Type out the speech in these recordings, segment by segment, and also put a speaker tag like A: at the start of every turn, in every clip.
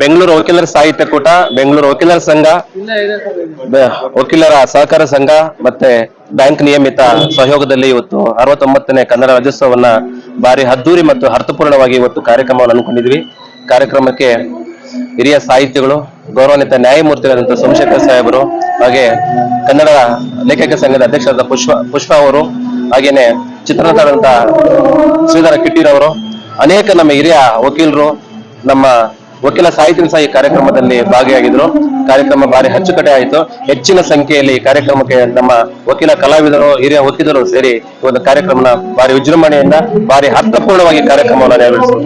A: ಬೆಂಗಳೂರು ವಕೀಲರ ಸಾಹಿತ್ಯ ಕೂಟ, ಬೆಂಗಳೂರು ವಕೀಲರ ಸಂಘ ವಕೀಲರ ಸಹಕಾರ ಸಂಘ, ಮತ್ತೆ ಬ್ಯಾಂಕ್ ನಿಯಮಿತ ಸಹಯೋಗದಲ್ಲಿ ಇವತ್ತು ಅರವತ್ತೊಂಬತ್ತನೇ ಕನ್ನಡ ರಾಜ್ಯೋತ್ಸವವನ್ನ ಭಾರಿ ಅದ್ದೂರಿ ಮತ್ತು ಅರ್ಥಪೂರ್ಣವಾಗಿ ಇವತ್ತು ಕಾರ್ಯಕ್ರಮವನ್ನು ಅನ್ಕೊಂಡಿದ್ವಿ ಕಾರ್ಯಕ್ರಮಕ್ಕೆ ಹಿರಿಯ ಸಾಹಿತಿಗಳು, ಗೌರವಾನ್ವಿತ ನ್ಯಾಯಮೂರ್ತಿಗಳಾದಂಥ ಸೋಮಶೇಖರ್ ಸಾಹೇಬರು ಹಾಗೆ ಕನ್ನಡ ಲೇಖಕ ಸಂಘದ ಅಧ್ಯಕ್ಷರಾದ ಪುಷ್ಪ ಪುಷ್ಪ ಅವರು, ಹಾಗೇನೆ ಚಿತ್ರನಟರಾದಂಥ ಶ್ರೀಧರ ಕಿಟ್ಟಿರವರು, ಅನೇಕ ನಮ್ಮ ಹಿರಿಯ ವಕೀಲರು, ನಮ್ಮ ವಕೀಲ ಸಾಹಿತ್ಯ ಸಹ ಈ ಕಾರ್ಯಕ್ರಮದಲ್ಲಿ ಭಾಗಿಯಾಗಿದ್ರು. ಕಾರ್ಯಕ್ರಮ ಭಾರಿ ಅಚ್ಚುಕಟ್ಟೆ ಆಯಿತು. ಹೆಚ್ಚಿನ ಸಂಖ್ಯೆಯಲ್ಲಿ ಕಾರ್ಯಕ್ರಮಕ್ಕೆ ನಮ್ಮ ವಕೀಲ ಕಲಾವಿದರು, ಹಿರಿಯ ವಕೀಲರು ಸೇರಿ ಒಂದು ಕಾರ್ಯಕ್ರಮನ ಭಾರಿ ವಿಜೃಂಭಣೆಯಿಂದ, ಭಾರಿ ಅರ್ಥಪೂರ್ಣವಾಗಿ ಕಾರ್ಯಕ್ರಮವನ್ನು ನೆರವೇರಿಸಿದ್ರು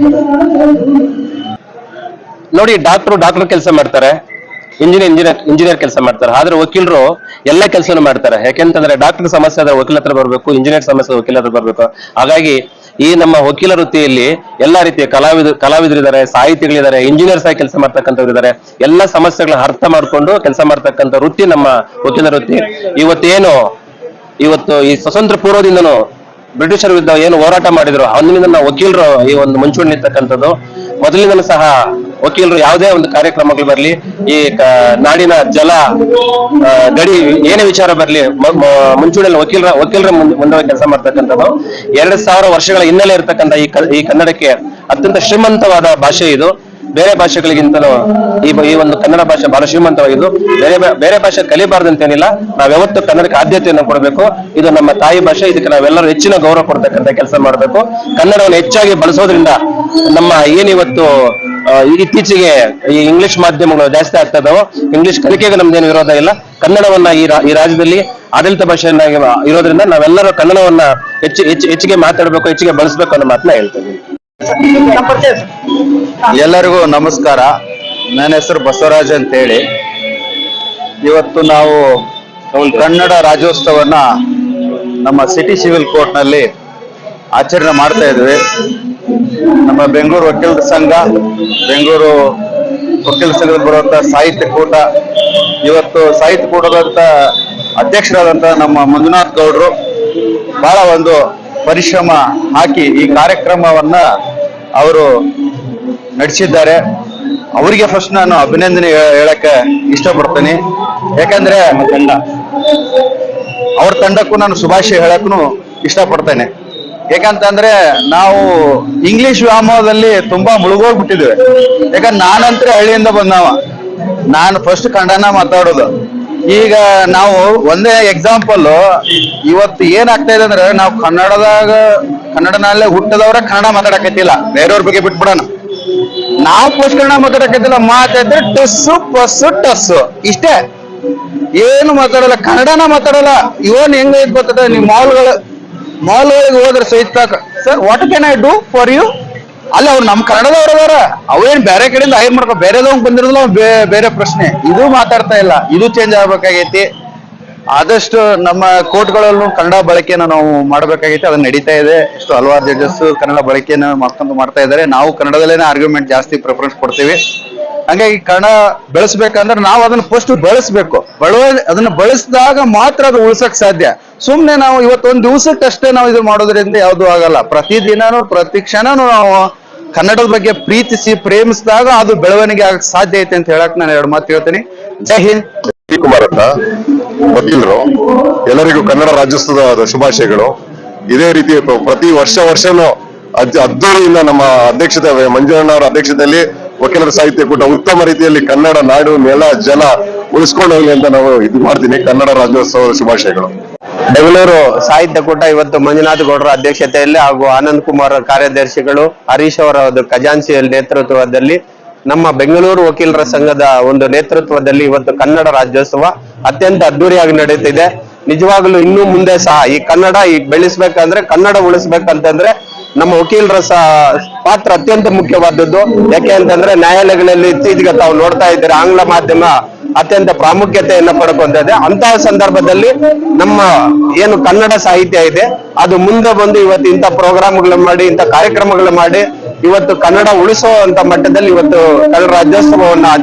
A: ನೋಡಿ, ಡಾಕ್ಟರ್ ಡಾಕ್ಟರ್ ಕೆಲಸ ಮಾಡ್ತಾರೆ. ಇಂಜಿನಿಯರ್ ಇಂಜಿನಿಯರ್ ಇಂಜಿನಿಯರ್ ಕೆಲಸ ಮಾಡ್ತಾರೆ. ಆದ್ರೆ ವಕೀಲರು ಎಲ್ಲ ಕೆಲಸನೂ ಮಾಡ್ತಾರೆ. ಯಾಕೆಂತಂದ್ರೆ ಡಾಕ್ಟರ್ ಸಮಸ್ಯೆ ಆದ್ರೆ ವಕೀಲ ಬರಬೇಕು, ಇಂಜಿನಿಯರ್ ಸಮಸ್ಯೆ ವಕೀಲ ಬರಬೇಕು. ಹಾಗಾಗಿ ಈ ನಮ್ಮ ವಕೀಲ ವೃತ್ತಿಯಲ್ಲಿ ಎಲ್ಲಾ ರೀತಿಯ ಕಲಾವಿದ, ಕಲಾವಿದರಿದ್ದಾರೆ, ಸಾಹಿತಿಗಳಿದ್ದಾರೆ ಇಂಜಿನಿಯರ್ಸ್ ಆಗಿ ಕೆಲಸ ಮಾಡ್ತಕ್ಕಂಥವ್ರು ಇದ್ದಾರೆ. ಎಲ್ಲ ಸಮಸ್ಯೆಗಳನ್ನ ಅರ್ಥ ಮಾಡ್ಕೊಂಡು ಕೆಲಸ ಮಾಡ್ತಕ್ಕಂಥ ವೃತ್ತಿ ನಮ್ಮ ವಕೀಲ ವೃತ್ತಿ. ಇವತ್ತೇನು, ಇವತ್ತು ಈ ಸ್ವತಂತ್ರ ಪೂರ್ವದಿಂದನೂ ಬ್ರಿಟಿಷರ ವಿರುದ್ಧ ಏನು ಹೋರಾಟ ಮಾಡಿದ್ರು ಅಂದಿನಿಂದ ನಾವು ವಕೀಲರು ಈ ಒಂದು ಮುಂಚೂಣಿ ಇರ್ತಕ್ಕಂಥದ್ದು ಮೊದಲಿಂದಲೂ ಸಹ ವಕೀಲರು ಯಾವುದೇ ಒಂದು ಕಾರ್ಯಕ್ರಮಗಳು ಬರಲಿ, ಈ ನಾಡಿನ ಜಲ ಗಡಿ ಏನೇ ವಿಚಾರ ಬರಲಿ ಮುಂಚೂಣಿಯಲ್ಲಿ ವಕೀಲರ ವಕೀಲರ ಮುಂದೆ ಕೆಲಸ ಮಾಡ್ತಕ್ಕಂಥದ್ದು. ಎರಡು ಸಾವಿರ ವರ್ಷಗಳ ಹಿನ್ನೆಲೆ ಇರತಕ್ಕಂಥ ಈ ಕನ್ನಡಕ್ಕೆ ಅತ್ಯಂತ ಶ್ರೀಮಂತವಾದ ಭಾಷೆ ಇದು. ಬೇರೆ ಭಾಷೆಗಳಿಗಿಂತಲೂ ಈ ಈ ಒಂದು ಕನ್ನಡ ಭಾಷೆ ಬಹಳ ಶ್ರೀಮಂತವಾಗಿದ್ದು. ಬೇರೆ ಬೇರೆ ಭಾಷೆ ಕಲಿಬಾರ್ದಂತೇನಿಲ್ಲ. ನಾವು ಯಾವತ್ತೂ ಕನ್ನಡಕ್ಕೆ ಆದ್ಯತೆಯನ್ನು ಕೊಡಬೇಕು. ಇದು ನಮ್ಮ ತಾಯಿ ಭಾಷೆ. ಇದಕ್ಕೆ ನಾವೆಲ್ಲರೂ ಹೆಚ್ಚಿನ ಗೌರವ ಕೊಡ್ತಕ್ಕಂಥ ಕೆಲಸ ಮಾಡಬೇಕು. ಕನ್ನಡವನ್ನು ಹೆಚ್ಚಾಗಿ ಬಳಸೋದ್ರಿಂದ ನಮ್ಮ ಏನಿವತ್ತು ಇತ್ತೀಚೆಗೆ ಈ ಇಂಗ್ಲಿಷ್ ಮಾಧ್ಯಮಗಳು ಜಾಸ್ತಿ ಆಗ್ತಾ ಇದಾವೋ ಇಂಗ್ಲಿಷ್ ಕಲಿಕೆಗೆ ನಮ್ದೇನು ವಿರೋಧ ಇಲ್ಲ. ಕನ್ನಡವನ್ನ ಈ ರಾಜ್ಯದಲ್ಲಿ ಆಡಳಿತ ಭಾಷೆಯನ್ನಾಗಿ ಇರೋದ್ರಿಂದ ನಾವೆಲ್ಲರೂ ಕನ್ನಡವನ್ನ ಹೆಚ್ಚು ಹೆಚ್ಚು ಹೆಚ್ಚಿಗೆ ಮಾತಾಡಬೇಕು ಹೆಚ್ಚಿಗೆ ಬಳಸಬೇಕು ಅನ್ನೋ ಮಾತನ್ನ ಹೇಳ್ತೇವೆ
B: ಎಲ್ಲರಿಗೂ ನಮಸ್ಕಾರ. ನನ್ನ ಹೆಸರು ಬಸವರಾಜ್ ಅಂತ ಹೇಳಿ ಇವತ್ತು ನಾವು ಕನ್ನಡ ರಾಜ್ಯೋತ್ಸವನ್ನ ನಮ್ಮ ಸಿಟಿ ಸಿವಿಲ್ ಕೋರ್ಟ್ನಲ್ಲಿ ಆಚರಣೆ ಮಾಡ್ತಾ ಇದ್ವಿ. ನಮ್ಮ ಬೆಂಗಳೂರು ವಕೀಲರ ಸಂಘ ಬೆಂಗಳೂರು ವಕೀಲರ ಸಂಘದ ಬರುವಂತ ಸಾಹಿತ್ಯ ಕೂಟ ಇವತ್ತು ಸಾಹಿತ್ಯ ಕೂಟದಂತ ಅಧ್ಯಕ್ಷರಾದಂತ ನಮ್ಮ ಮಂಜುನಾಥ್ ಗೌಡ್ರು ಬಹಳ ಒಂದು ಪರಿಶ್ರಮ ಹಾಕಿ ಈ ಕಾರ್ಯಕ್ರಮವನ್ನ ಅವರು ನಡೆಸಿದ್ದಾರೆ. ಅವರಿಗೆ ಫಸ್ಟ್ ನಾನು ಅಭಿನಂದನೆ ಹೇಳಕ್ಕೆ ಇಷ್ಟಪಡ್ತೀನಿ. ಯಾಕಂದ್ರೆ ತಂಡ. ಅವ್ರ ತಂಡಕ್ಕೂ ನಾನು ಶುಭಾಶಯ ಹೇಳಕ್ಕೂ ಇಷ್ಟಪಡ್ತೇನೆ. ಯಾಕಂತಂದ್ರೆ ನಾವು ಇಂಗ್ಲಿಷ್ ವ್ಯಾಮೋಹದಲ್ಲಿ ತುಂಬಾ ಮುಳುಗೋಗ್ಬಿಟ್ಟಿದ್ದೇವೆ. ಯಾಕಂದ್ರೆ ನಾನಂತ್ರೆ ಹಳ್ಳಿಯಿಂದ ಬಂದವ. ನಾನು ಫಸ್ಟ್ ಕನ್ನಡನ ಮಾತಾಡೋದು. ಈಗ ನಾವು ಒಂದೇ ಎಕ್ಸಾಂಪಲ್ ಇವತ್ತು ಏನಾಗ್ತಾ ಇದೆ ಅಂದ್ರೆ ನಾವು ಕನ್ನಡದಾಗ, ಕನ್ನಡನಲ್ಲೇ ಹುಟ್ಟದವ್ರ ಕನ್ನಡ ಮಾತಾಡಕತ್ತಿಲ್ಲ. ಬೇರೆಯವ್ರ ಬಗ್ಗೆ ಬಿಟ್ಬಿಡೋಣ. ನಾವು ಫಸ್ಟ್ ಕನ್ನಡ ಮಾತಾಡಕತ್ತಿಲ್ಲ, ಮಾತಾಡಿದ್ರೆ ಟಸ್ಸು, ಪಸ್ಸು, ಟಸ್ಸು. ಇಷ್ಟೇ. ಏನು ಮಾತಾಡಲ್ಲ, ಕನ್ನಡನ ಮಾತಾಡಲ್ಲ. ಇವನ್ ಹೆಂಗ್ ಗೊತ್ತದ ನೀವು ಮಾಲ್ಗಳು ಮಾಲ್ಗಳಿಗೆ ಹೋದ್ರೆ ಸಹಿತ sir what can I do for you ಅಲ್ಲ ಅವ್ರು ನಮ್ ಕನ್ನಡದವ್ರು ಅದಾರ. ಅವೇನ್ ಬೇರೆ ಕಡೆಯಿಂದ ಹೈರ್ ಮಾಡ್ಕೊ ಬೇರೆ ಬಂದಿರೋದಿಲ್ಲ ಬೇರೆ ಪ್ರಶ್ನೆ. ಇದು ಮಾತಾಡ್ತಾ ಇಲ್ಲ. ಇದು ಚೇಂಜ್ ಆಗ್ಬೇಕಾಗೈತಿ. ಆದಷ್ಟು ನಮ್ಮ ಕೋರ್ಟ್ಗಳಲ್ಲೂ ಕನ್ನಡ ಬಳಕೆನ ನಾವು ಮಾಡಬೇಕಾಗೈತೆ. ಅದನ್ನ ನಡೀತಾ ಇದೆ. ಎಷ್ಟು ಹಲವಾರು ಜಡ್ಜಸ್ ಕನ್ನಡ ಬಳಕೆಯನ್ನು ಮಾಡ್ಕೊಂಡು ಮಾಡ್ತಾ ಇದ್ದಾರೆ. ನಾವು ಕನ್ನಡದಲ್ಲೇನೆ ಆರ್ಗ್ಯುಮೆಂಟ್ ಜಾಸ್ತಿ ಪ್ರಿಫರೆನ್ಸ್ ಕೊಡ್ತೀವಿ. ಹಂಗಾಗಿ ಕನ್ನಡ ಬೆಳೆಸ್ಬೇಕಂದ್ರೆ ನಾವು ಅದನ್ನ ಫಸ್ಟ್ ಬಳಸ್ಬೇಕು. ಬಳುವ ಅದನ್ನ ಬಳಸಿದಾಗ ಮಾತ್ರ ಅದು ಉಳ್ಸಕ್ ಸಾಧ್ಯ. ಸುಮ್ನೆ ನಾವು ಇವತ್ತೊಂದ್ ದಿವಸಕ್ಕಷ್ಟೇ ನಾವು ಇದು ಮಾಡೋದ್ರಿಂದ ಯಾವ್ದು ಆಗಲ್ಲ. ಪ್ರತಿ ದಿನಾನು, ಪ್ರತಿ ಕ್ಷಣನೂ ನಾವು ಕನ್ನಡದ ಬಗ್ಗೆ ಪ್ರೀತಿಸಿ, ಪ್ರೇಮಿಸಿದಾಗ ಅದು ಬೆಳವಣಿಗೆ ಆಗಕ್ ಸಾಧ್ಯ ಐತೆ ಅಂತ ಹೇಳಕ್ ನಾನು ಎರಡು ಮಾತು ಹೇಳ್ತೀನಿ. ಜೈ ಹಿಂದ್.
C: ಕುಮಾರ್ ಅಂತ ವಕೀಲರು, ಎಲ್ಲರಿಗೂ ಕನ್ನಡ ರಾಜ್ಯೋತ್ಸವದ ಶುಭಾಶಯಗಳು. ಇದೇ ರೀತಿ ಪ್ರತಿ ವರ್ಷ ವರ್ಷನೂ ಅದ್- ಅದ್ದೂರಿಯಿಂದ ನಮ್ಮ ಅಧ್ಯಕ್ಷತೆ ಮಂಜುನಣ್ಣ ಅವರ ಅಧ್ಯಕ್ಷತೆಯಲ್ಲಿ ವಕೀಲರ ಸಾಹಿತ್ಯ ಕೂಟ ಉತ್ತಮ ರೀತಿಯಲ್ಲಿ ಕನ್ನಡ ನಾಡು ನೆಲ ಜಲ ಉಳಿಸ್ಕೊಂಡು ಹೋಗ್ಲಿ ಅಂತ ನಾವು ಇದು ಮಾಡ್ತೀನಿ. ಕನ್ನಡ ರಾಜ್ಯೋತ್ಸವದ ಶುಭಾಶಯಗಳು.
D: ಬೆಂಗಳೂರು ಸಾಹಿತ್ಯ ಕೂಟ ಇವತ್ತು ಮಂಜುನಾಥ್ ಗೌಡರ ಅಧ್ಯಕ್ಷತೆಯಲ್ಲಿ ಹಾಗೂ ಆನಂದ್ ಕುಮಾರ್ ಕಾರ್ಯದರ್ಶಿಗಳು, ಹರೀಶ್ ಅವರ ಒಂದು ಖಜಾನ್ಸಿ ನೇತೃತ್ವದಲ್ಲಿ ನಮ್ಮ ಬೆಂಗಳೂರು ವಕೀಲರ ಸಂಘದ ಒಂದು ನೇತೃತ್ವದಲ್ಲಿ ಇವತ್ತು ಕನ್ನಡ ರಾಜ್ಯೋತ್ಸವ ಅತ್ಯಂತ ಅದ್ದೂರಿಯಾಗಿ ನಡೆಯುತ್ತಿದೆ. ನಿಜವಾಗ್ಲೂ ಇನ್ನು ಮುಂದೆ ಸಹ ಈ ಕನ್ನಡ ಈಗ ಬೆಳೆಸ್ಬೇಕಂದ್ರೆ, ಕನ್ನಡ ಉಳಿಸ್ಬೇಕಂತಂದ್ರೆ ನಮ್ಮ ವಕೀಲರ ಪಾತ್ರ ಅತ್ಯಂತ ಮುಖ್ಯವಾದದ್ದು. ಯಾಕೆ ಅಂತಂದ್ರೆ ನ್ಯಾಯಾಲಯಗಳಲ್ಲಿ ಇತ್ತೀಚೆಗೆ ತಾವು ನೋಡ್ತಾ ಇದ್ದೀರಾ, ಆಂಗ್ಲ ಮಾಧ್ಯಮ ಅತ್ಯಂತ ಪ್ರಾಮುಖ್ಯತೆಯನ್ನು ಪಡ್ಕೊಂತಿದೆ ಅಂತಹ ಸಂದರ್ಭದಲ್ಲಿ ನಮ್ಮ ಏನು ಕನ್ನಡ ಸಾಹಿತ್ಯ ಇದೆ, ಅದು ಮುಂದೆ ಬಂದು ಇವತ್ತು ಇಂಥ ಪ್ರೋಗ್ರಾಮ್ಗಳು ಮಾಡಿ, ಇಂಥ ಕಾರ್ಯಕ್ರಮಗಳು ಮಾಡಿ, ಇವತ್ತು ಕನ್ನಡ ಉಳಿಸೋ ಅಂತ ಮಟ್ಟದಲ್ಲಿ ಇವತ್ತು ಕನ್ನಡ ರಾಜ್ಯೋತ್ಸವವನ್ನ